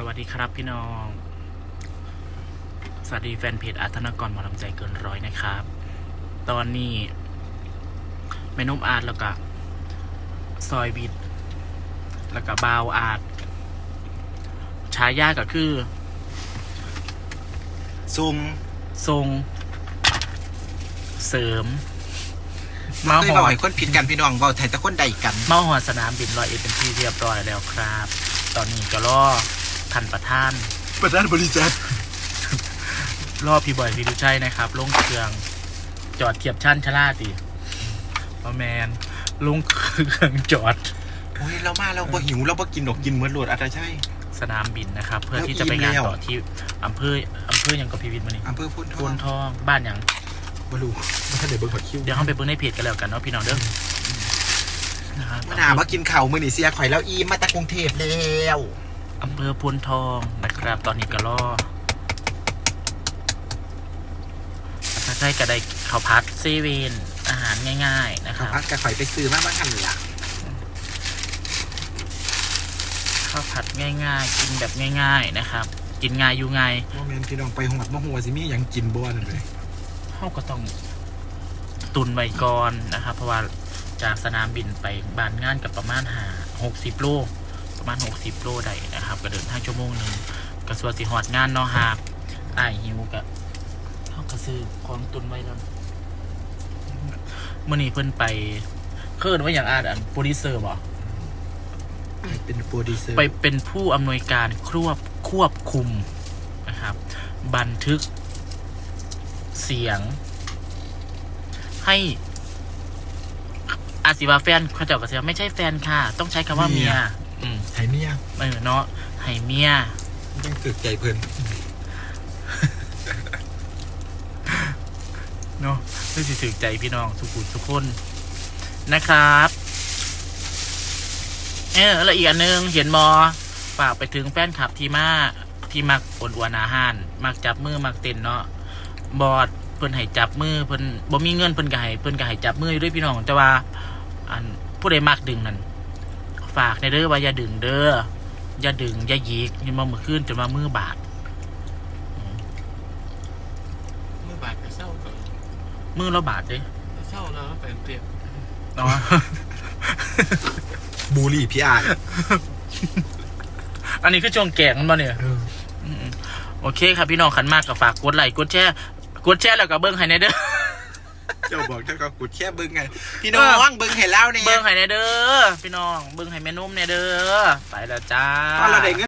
สวัสดีครับพี่น้อง สวัสดีแฟนเพจอาร์ตธนกรหมอลำใจเกินร้อยนะครับ ตอนนี้แม่นุ่มอาร์ตแล้วก็ซอยบิด แล้วก็บาวอาร์ตฉายาก็คือซุ่มทรง เสริม มามาเคยหบออกดให้คนผิดกันพี่น้องเบาไทยแตะคนใดกัน มาหอดสนามบินร้อยเอ็ดเป็นที่เรียบร้อยแล้วครับ ตอนนี้ก็รอ ท่านประธาน ประธานบริษัทรอบพี่บอยพี่ดุชัยนะครับลงเครื่องจอดเทียบชั้นชะล่าตีประแมนลงเครื่องจอด โอ้ยเรามาเราบ่หิวเราบ่กินดอกกินเหมือนโหลดอะไรใช่ สนามบินนะครับ เพื่อแล้วที่จะไปงานอิ่มแล้วต่อที่อำเภออำเภอหยังกับพีวิทย์มานี่อำเภอพุนทพูองนทองบ้านหยังบ่รู้บ่ทันได้เบิ่งผักคิวเดี๋ยวเขาไปเบิ่งในเพจกันแล้วกันเนาะพี่น้องเด้อนะครับมาหนามากินข้าวมื้อนี้เสียข่อยแล้วอีมาจากกรุงเทพแล้ว อำเภอพูนทองนะครับ ตอนนี้ก็รอถ้าใช่ก็ได้ข้าวพัดเซเว่นอาหารง่าย ๆ นะคข้าวรับผัดกับข่อยไปซื้อมาบ้างหันล่ะข้าวผัดง่าย ๆ กินแบบง่าย ๆนะครับ กินง่ายอยู่ง่ายบ่แม่นพี่น้องไปหอดบ่ฮู้ว่าสิมีหยังกินบ่นั่นเลยเขาก็ต้องตุนไว้ก่อนนะครับ เพราะว่าจากสนามบินไปบ้านงานกับประมาณหาหกสิบโลประ มาณหกสิบโลได้นะครับ ก็เดินทางชั่วโมงหนึ่งกระสวสิหอดงานเนาะหากอ้ายหิวกับเขาก็ซื้อของตุนไว้แล้วเมื่อนี้เพิ่นไปเคินว่าอย่างอาดอันโปรดิวเซอร์บ่เป็นโปรดิวเซอร์ไปเป็นผู้อำนวยการควบควบคุมนะครับ บันทึกเสียง ให้อาศิวาแฟนเขาเจ้าก็เสียไม่ใช่แฟนค่ะ ต้องใช้คำว่าเมียอืมไทยเมียเออเนาะให้เมียยังเกิดใจเพิ่นเนาะเพื่อสิถึงใจพี่น้องทุกคนทุกคนนะครับ เออแล้วอีกอันหนึงเห็นมอฝากไปถึงแฟนคลับที่มาที่มักอวนอวนอาหาร มักจับมือมักเต้นเนาะบอดเพิ่นให้จับมือเพิ่นบ่มีเงินเพิ่นก็ให้เพิ่นก็ให้จับมืออยู่ด้วยพี่น้อง แต่ว่า อันผู้ใดมักดึงนั่นฝากในเด้อว่าอย่าดึงเด้อ อย่าดึง อย่าหยิกอย่ามามือขึ้นจนว่ามือบาดเมื่อบาทก็เศร้าก่อนมือเราบาดเด้เศร้าแล้วไปเปรียบเนาะบูลลี่พี่อาร์ตอันนี้คือช่วงแก่งมันมาเนี่ยอืมโอเคครับพี่น้องขันมากก็ฝากกดไลค์กดแชร์กดแชร์แล้วก็เบิ้งให้ในเด้อ เจ้าบอกเจ้าก็กดแค่เบิ่งไงพี่น้องเบิ่งให้แล้วเนี่ยเบิ้งให้ในเด้อพี่น้องเบิ้งให้แม่นุ่มในเด้อไปแล้วจ้าตอนเราได้เงิน